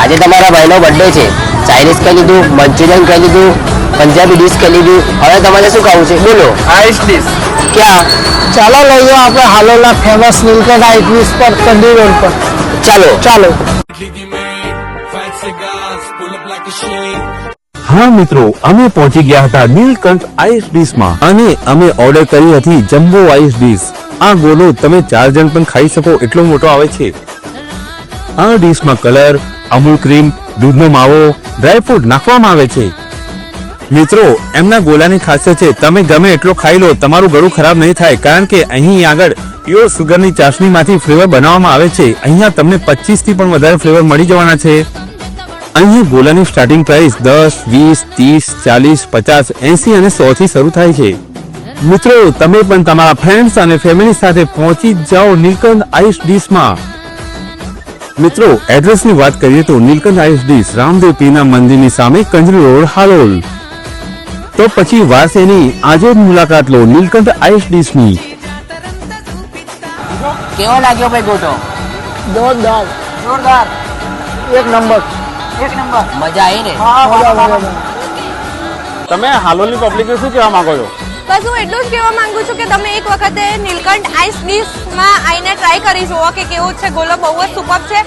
આજે તમારા ભાઈનો બર્થડે છે. ચાઇનીઝ કહી લીધું મંચુરિયન કહી લીધું પંજાબી ડીશ કહી લીધું હવે તમારે શું ખાવું છે? બોલો. આઈસ ડીશ ક્યાં? ચાલો લઈએ આપણે હાલોલા ફેમસ નીલકંઠ આઈટમીસ પર કંદી રોડ પર. ચાલો. ચાલો. હા મિત્રો અમે પહોંચી ગયા હતા નીલકંઠ આઈસ ડીશમાં અને અમે ઓર્ડર કરી હતી જમ્બો આઈસ ડીશ આ ગોલો તમે ચાર જણ પણ ખાઈ શકો એટલો મોટો આવે છે. આ ડીશમાં કલર અમૂલ ક્રીમ, દૂધનો માવો ડ્રાયફ્રૂટ નાખવામાં આવે છે. મિત્રો, એમના ગોલાની ખાસિયત છે, તમે ગમે એટલો ખાઈ લો, તમારું ગળું ખરાબ નહીં થાય, કારણ કે અહીં આગળ પ્યોર સુગરની ચાસણીમાંથી ફ્લેવર બનાવવામાં આવે છે. અહીંયા તમને 25 થી પણ વધારે ફ્લેવર મળી જવાના છે. અહીં ગોલાની સ્ટાર્ટિંગ પ્રાઇસ દસ, વીસ, ત્રીસ, ચાલીસ, પચાસ, એસી અને સો થી શરૂ થાય છે. મિત્રો, તમે પણ તમારા ફ્રેન્ડ્સ અને ફેમિલી સાથે પહોંચી જાઓ નીલકંઠ આઈસ ડીશમાં મિત્રો એડ્રેસની વાત કરીએ તો નીલકંઠ આઈસ ડીશ રામદેવ પીરના મંદિરની સામે કંજરી રોડ હાલોલ. તો પછી વારસેની આજે જ મુલાકાત લો નીલકંઠ આઈસ ડીશની. કેવો લાગ્યો ભાઈ ગોટો? જોરદાર. જોરદાર. એક નંબર. મજા આવી ને? તમે હાલોલની પબ્લિકને શું કહેવા માંગો છો? બસ હું એટલું જ કહેવા માંગુ છું કે તમે એક વખતે નીલકંઠ આઈસ ડીશમાં આવીને ટ્રાય કરી જુઓ કે કેવું છે. ગોલો બહુ જ સુપર છે.